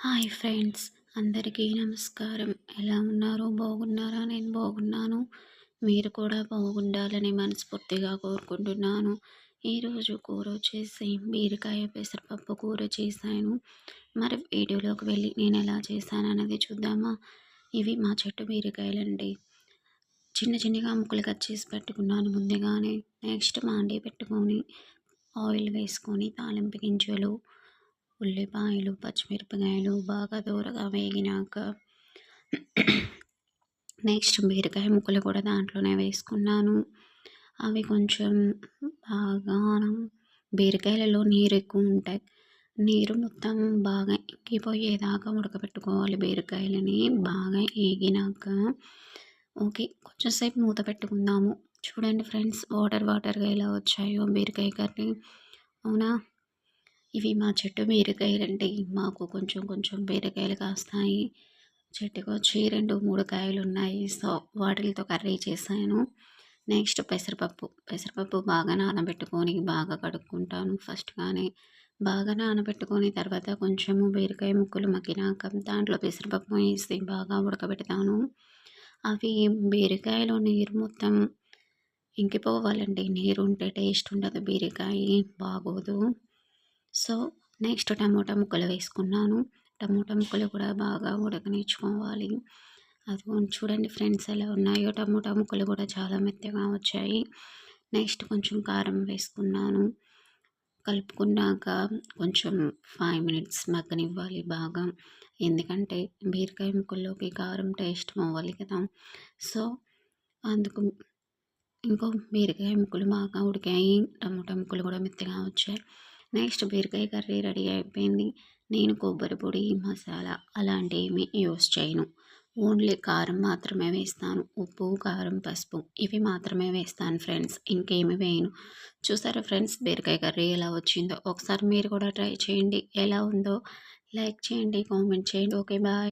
Hi friends అందరికీ నమస్కారం. ఎలా ఉన్నారు? బాగున్నారా? నేను బాగున్నాను. మీరు కూడా బాగుండాలని మనస్ఫూర్తిగా కోరుకుంటున్నాను. ఈరోజు కూర వచ్చేసి బీరకాయ పెసరపప్పు కూర చేశాను. మరి వీడియోలోకి వెళ్ళి నేను ఎలా చేశాను అనేది చూద్దామా? ఇవి మా చెట్టు బీరకాయలండి. చిన్న చిన్నగా ముక్కలు కట్ చేసి పెట్టుకున్నాను ముందుగానే. నెక్స్ట్ మాండి పెట్టుకొని ఆయిల్ వేసుకొని తాలింపు గింజలు ఉల్లిపాయలు పచ్చిమిరపకాయలు బాగా దూరగా వేగినాక నెక్స్ట్ బీరకాయ ముక్కలు కూడా దాంట్లోనే వేసుకున్నాను. అవి కొంచెం బాగా బీరకాయలలో నీరు ఎక్కువ ఉంటాయి నీరు మొత్తం బాగా ఎక్కిపోయేదాకా ఉడకబెట్టుకోవాలి బీరకాయలని. బాగా ఏగినాక ఓకే కొంచెంసేపు మూత పెట్టుకుందాము. చూడండి ఫ్రెండ్స్ వాటర్ వాటర్గా ఎలా వచ్చాయో బీరకాయ కర్రీ. అవునా? ఇవి మా చెట్టు బీరకాయలండి మాకు కొంచెం కొంచెం బీరకాయలు కాస్తాయి. చెట్టుకు వచ్చి రెండు మూడు కాయలు ఉన్నాయి సో వాటితో కర్రీ చేశాను. నెక్స్ట్ పెసరపప్పు. పెసరపప్పు బాగా నానబెట్టుకొని బాగా కడుక్కుంటాను ఫస్ట్ కానీ బాగా నానబెట్టుకొని తర్వాత కొంచెము బీరకాయ ముక్కలు మగ్గినాక దాంట్లో పెసరపప్పు వేసి బాగా ఉడకబెడతాను. అవి బీరకాయలో నీరు మొత్తం ఇంకిపోవాలండి. నీరు ఉంటే టేస్ట్ ఉండదు. బీరకాయ బాగోదు. సో నెక్స్ట్ టమోటా ముక్కలు వేసుకున్నాను. టమోటా ముక్కలు కూడా బాగా ఉడకనిచ్చుకోవాలి. అది చూడండి ఫ్రెండ్స్ ఎలా ఉన్నాయో. టమోటా ముక్కలు కూడా చాలా మెత్తగా వచ్చాయి. నెక్స్ట్ కొంచెం కారం వేసుకున్నాను. కలుపుకున్నాక కొంచెం ఫైవ్ మినిట్స్ మగ్గనివ్వాలి బాగా. ఎందుకంటే బీరకాయ ముక్కల్లోకి కారం టేస్ట్ అవ్వాలి కదా. సో అందుకు ఇంకో బీరకాయ ముక్కలు బాగా ఉడికాయి. టమోటా ముక్కలు కూడా మెత్తగా వచ్చాయి. నెక్స్ట్ బీరకాయ కర్రీ రెడీ అయిపోయింది. నేను కొబ్బరి పొడి మసాలా అలాంటివి యూస్ చేయను. ఓన్లీ కారం మాత్రమే వేస్తాను. ఉప్పు కారం పసుపు ఇవి మాత్రమే వేస్తాను ఫ్రెండ్స్. ఇంకేమి వేయను. చూసారా ఫ్రెండ్స్ బీరకాయ కర్రీ ఎలా వచ్చిందో? ఒకసారి మీరు కూడా ట్రై చేయండి. ఎలా ఉందో? లైక్ చేయండి కామెంట్ చేయండి. Okay bye.